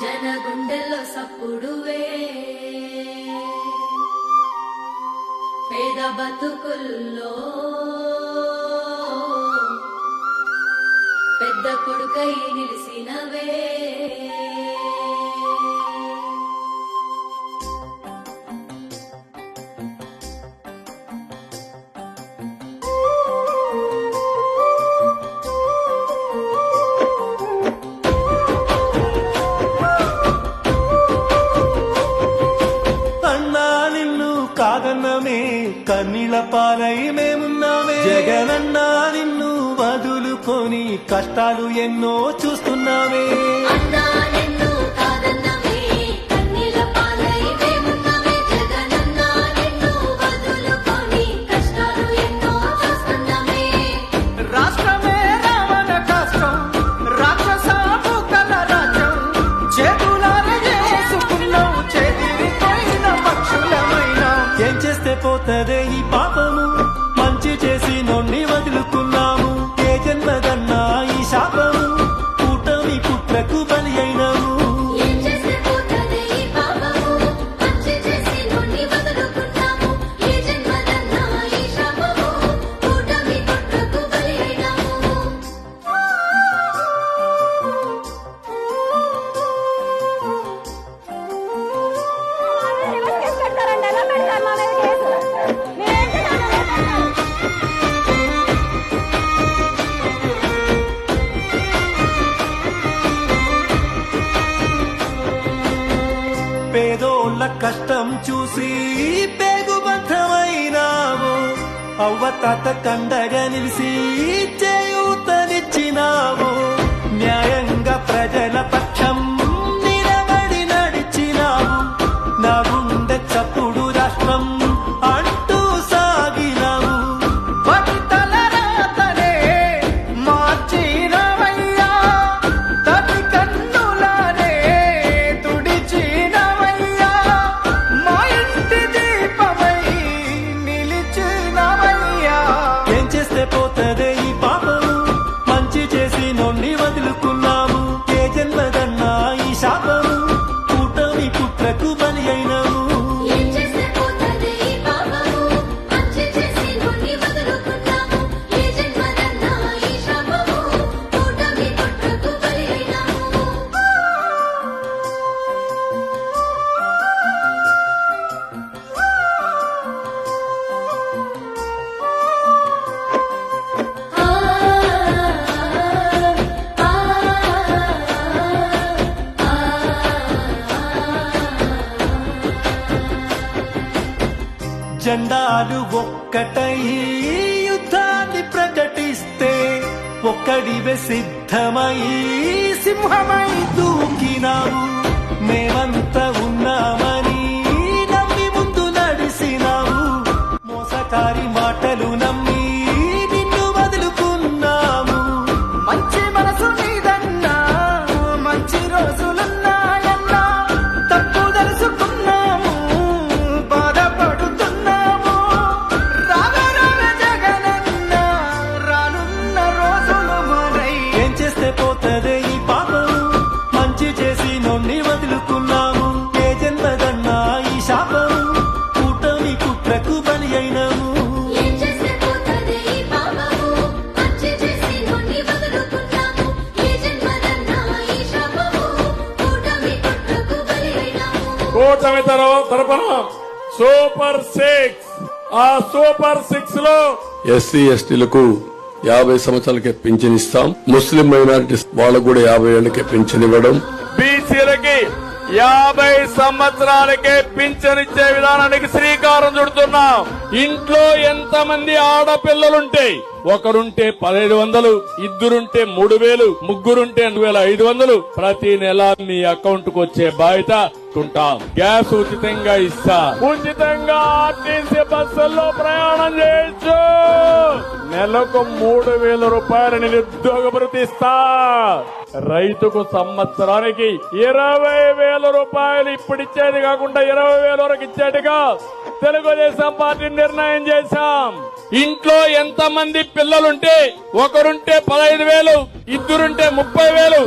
జన గుండెల్లో సప్పుడువే. పేద బతుకుల్లో పెద్ద కొడుకై నిలిసినవే. కన్నీళ్ళ పాలై మేమున్నామే. జగనన్నా నిన్ను వదులుకొని కష్టాలు ఎన్నో చూస్తున్నామే. పొతదే ఈ పాపము కష్టం చూసి పేగుబంధమైనావు అవ్వ తాత కండగా నిలిసి చేయూతనిచ్చినావు. జెండాలు ఒక్కటై యుద్ధాన్ని ప్రకటిస్తే ఒక్కడివె సిద్ధమై సింహమై దూకినావు మేమంతా కూటమితరో తరపున. Super six. ఆ సూపర్ సిక్స్లో ఎస్సీ ఎస్టీలకు యాభై సంవత్సరాలకే పింఛన్ ఇస్తాం ముస్లిం మైనారిటీస్ వాళ్ళకు కూడా యాభై ఏళ్ళకే పింఛన్ ఇవ్వడం బీసీలకి యాభై సంవత్సరాలకే పింఛన్ ఇచ్చే విధానానికి శ్రీకారం చుడుతున్నాం. ఇంట్లో ఎంత మంది ఆడపిల్లలుంటే ఒకరుంటే పదిహేడు వందలు ఇద్దరుంటే మూడు వేలు ముగ్గురుంటే రెండు వేల ఐదు వందలు. ప్రతి నెల మీ అకౌంట్కు వచ్చే బాధ్యత పెట్టుకుంటాం. గ్యాస్ ఉచితంగా ఇస్తా. ఉచితంగా ఆర్టీసీ బస్సుల్లో ప్రయాణం చేయొచ్చు. నెలకు మూడు వేల రూపాయల నిరుద్యోగ భృతిస్తా రైతుకు సంవత్సరానికి ఇరవై వేల రూపాయలు ఇప్పుడు ఇచ్చేది కాకుండా ఇరవై వేల వరకు ఇచ్చేట్టుగా తెలుగుదేశం పార్టీ నిర్ణయం చేశాం. ఇంట్లో ఎంత మంది పిల్లలుంటే ఒకరుంటే పదహైదు వేలు ఇద్దరుంటే ముప్పై వేలు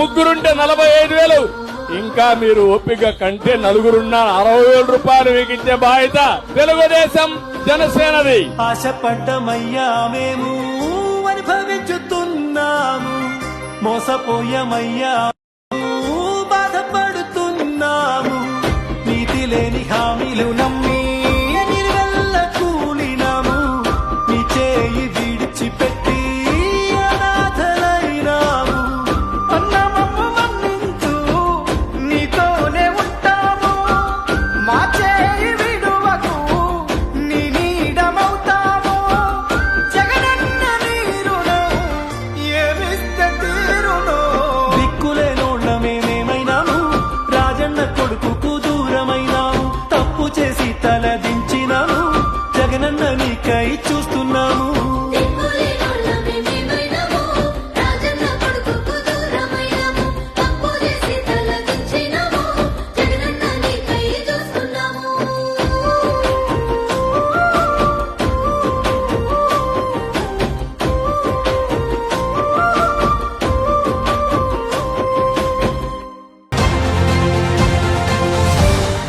ముగ్గురుంటే నలభై ఐదు వేలు ఇంకా మీరు ఓపిక కంటే నలుగురున్న అరవై వేల రూపాయలు మీకు ఇచ్చే బాధ్యత తెలుగుదేశం జనసేనది. ఆశపడ్డమయ్యా మేము అనుభవించుతున్నాము. మోసపోయమయ్యా బాధపడుతున్నాము. నీతి లేని హామీలు